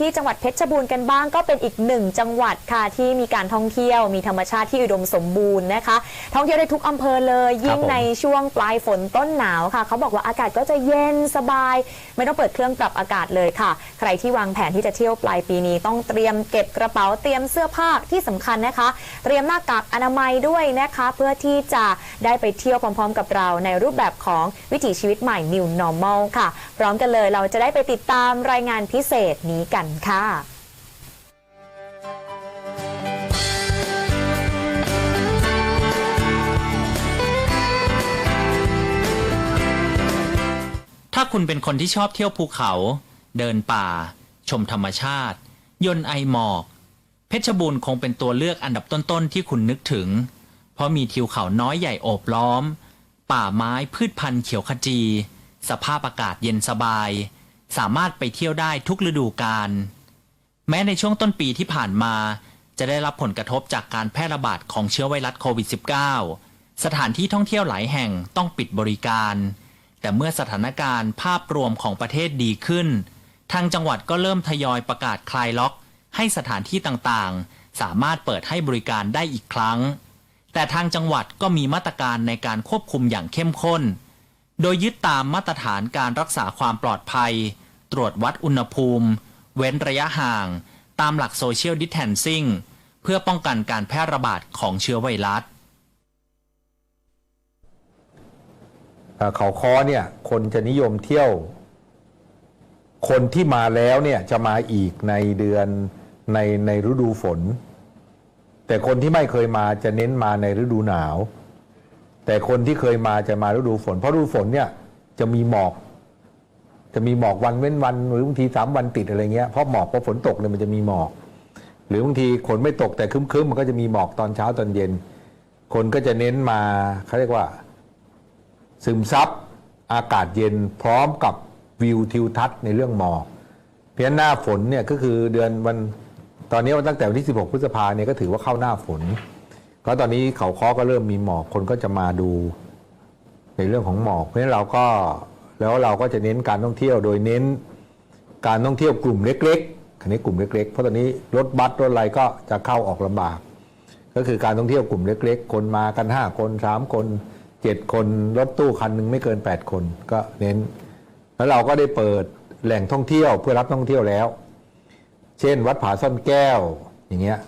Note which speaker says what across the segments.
Speaker 1: ที่จังหวัดเพชรบูรณ์กันบ้างก็เป็นอีกหนึ่งจังหวัดค่ะที่มีการท่องเที่ยว มีธรรมชาติที่อุดมสมบูรณ์นะคะ ท่องเที่ยวได้ทุกอำเภอเลยยิ่ง
Speaker 2: ผม
Speaker 1: ในช่วงปลายฝนต้นหนาวค่ะเขาบอกว่าอากาศก็จะเย็นสบาย ไม่ต้องเปิดเครื่องปรับอากาศเลยค่ะ ใครที่วางแผนที่จะเที่ยวปลายปีนี้ต้องเตรียมเก็บกระเป๋าเตรียมเสื้อผ้าที่สำคัญนะคะ เตรียมหน้ากากอนามัยด้วยนะคะ เพื่อที่จะได้ไปเที่ยวพร้อม ๆ กับเราในรูปแบบของวิถีชีวิตใหม่ New Normal ค่ะ พร้อมกันเลยเราจะได้ไปติดตามรายงานพิเศษนี้กันค่ะ
Speaker 2: ถ้าคุณเป็นคนที่ชอบเที่ยวภูเขา เดินป่า ชมธรรมชาติ ยนต์ไอหมอก เพชรบูรณ์คงเป็นตัวเลือกอันดับต้นๆที่คุณนึกถึง เพราะมีทิวเขาน้อยใหญ่โอบล้อม ป่าไม้พืชพันธุ์เขียวขจี สภาพอากาศเย็นสบาย สามารถไปเที่ยวได้ทุกฤดูกาลแม้ในช่วงต้นปีที่ผ่านมา จะได้รับผลกระทบจากการแพร่ระบาดของเชื้อไวรัสโควิด -19 สถานที่ท่องเที่ยวหลายแห่งต้องปิดบริการ แต่เมื่อสถานการณ์ภาพรวมของประเทศดีขึ้น ทางจังหวัดก็เริ่มทยอยประกาศคลายล็อก ให้สถานที่ต่างๆ สามารถเปิดให้บริการได้อีกครั้ง แต่ทางจังหวัดก็มีมาตรการในการควบคุมอย่างเข้มข้น โดยยึดตามมาตรฐานการรักษาความปลอดภัย ตรวจวัดอุณหภูมิ เว้นระยะห่าง ตามหลักโซเชียลดิสแทนซิ่งเพื่อป้องกันการแพร่ระบาดของเชื้อไวรัส
Speaker 3: เอ่อเขาค้อเนี่ยคนจะนิยมเที่ยว คนที่มาแล้วเนี่ยจะมาอีกในเดือนในในฤดูฝน แต่คนที่ไม่เคยมาจะเน้นมาในฤดูหนาว แต่คนที่เคยมาจะมาฤดูฝน เพราะฤดูฝนเนี่ยจะมีหมอก จะมีหมอกวันเว้นวันหรือบางทีสามวันติดอะไรเงี้ยเพราะหมอกพอฝนตกเนี่ยมันจะมีหมอก หรือบางทีฝนไม่ตกแต่ครึ้มๆมันก็จะมีหมอกตอนเช้าตอนเย็น คนก็จะเน้นมาเขาเรียกว่า ซึมซับอากาศเย็นพร้อมกับวิวทิวทัศน์ในเรื่องหมอกเพราะฉะนั้นหน้าฝนเนี่ยก็คือเดือนวันตอนนี้วันตั้งแต่วันที่ 16 พฤษภาเนี่ยก็ถือว่าเข้าหน้าฝน ก็ตอนนี้เขาค้อก็เริ่มมีหมอกคนก็จะมาดู ในเรื่องของหมอก เพราะฉะนั้นเราก็แล้วเราก็จะเน้นการท่องเที่ยวโดยเน้นการท่องเที่ยวกลุ่มเล็กๆคันนี้กลุ่มเล็กๆ เพราะตอนนี้รถบัสรถอะไรก็จะเข้าออกลำบาก ก็คือการท่องเที่ยวกลุ่มเล็ก ๆ คนมากัน 5 คน 3 คน 7 คนรถตู้คันหนึ่งไม่เกิน 8 คนก็เน้น แล้วเราก็ได้เปิดแหล่งท่องเที่ยวเพื่อรับท่องเที่ยวแล้ว เช่น วัดผาซ่อนแก้วอย่างเงี้ย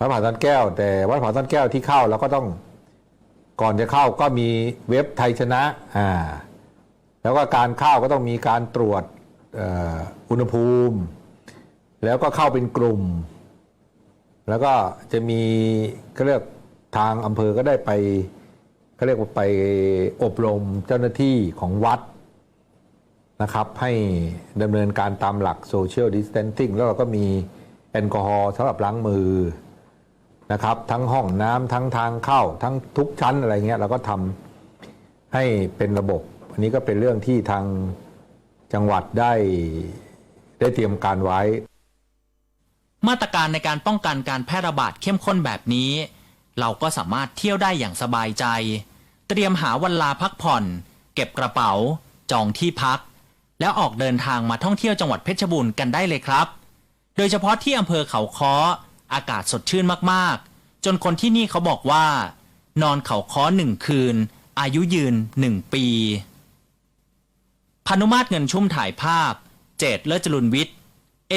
Speaker 3: วัดผาซ่อนแก้ว แต่วัดผาซ่อนแก้วที่เข้าเราก็ต้องก่อนจะเข้าก็มีเว็บไทยชนะอ่าแล้วก็การเข้าก็ต้องมีการตรวจอุณหภูมิ แล้วก็เข้าเป็นกลุ่ม แล้วก็จะมีก็เรียกทางอำเภอก็ได้ไปเขาเรียกว่าไปอบรมเจ้าหน้าที่ของวัดนะครับ ให้ดำเนินการตามหลักโซเชียลดิส a ทนซิ่งแล้วเราก็มีแอลกอฮอล์สำหรับล้างมือ นะครับ ทั้งห้องน้ำทั้งทางเข้า ทั้งทุกชั้นอะไรเงี้ยเราก็ทำให้เป็นระบบ อันนี้ก็เป็นเรื่องที่ทางจังหวัดได้ได้เตรียมการไว้
Speaker 2: มาตรการในการป้องกันการแพร่ระบาดเข้มข้นแบบนี้ เราก็สามารถเที่ยวได้อย่างสบายใจ เตรียมหาวันลาพักผ่อน เก็บกระเป๋า จองที่พัก แล้วออกเดินทางมาท่องเที่ยวจังหวัดเพชรบูรณ์กันได้เลยครับ โดยเฉพาะที่อำเภอเขาค้อ อากาศสดชื่นมากๆ จนคนที่นี่เขาบอกว่า นอนเขาค้อหนึ่งคืน อายุยืนหนึ่งปี พานุมาตรเงินชุ่มถ่ายภาพ เจตเลิศจรุนวิทย์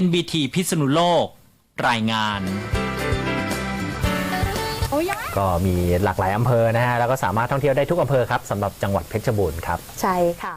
Speaker 2: NBT พิษณุโลก รายงาน
Speaker 4: ก็มีหลากหลายอำเภอนะฮะ แล้วก็สามารถท่องเที่ยวได้ทุกอำเภอครับสำหรับจังหวัดเพชรบูรณ์ครับ
Speaker 1: ใช่ค่ะ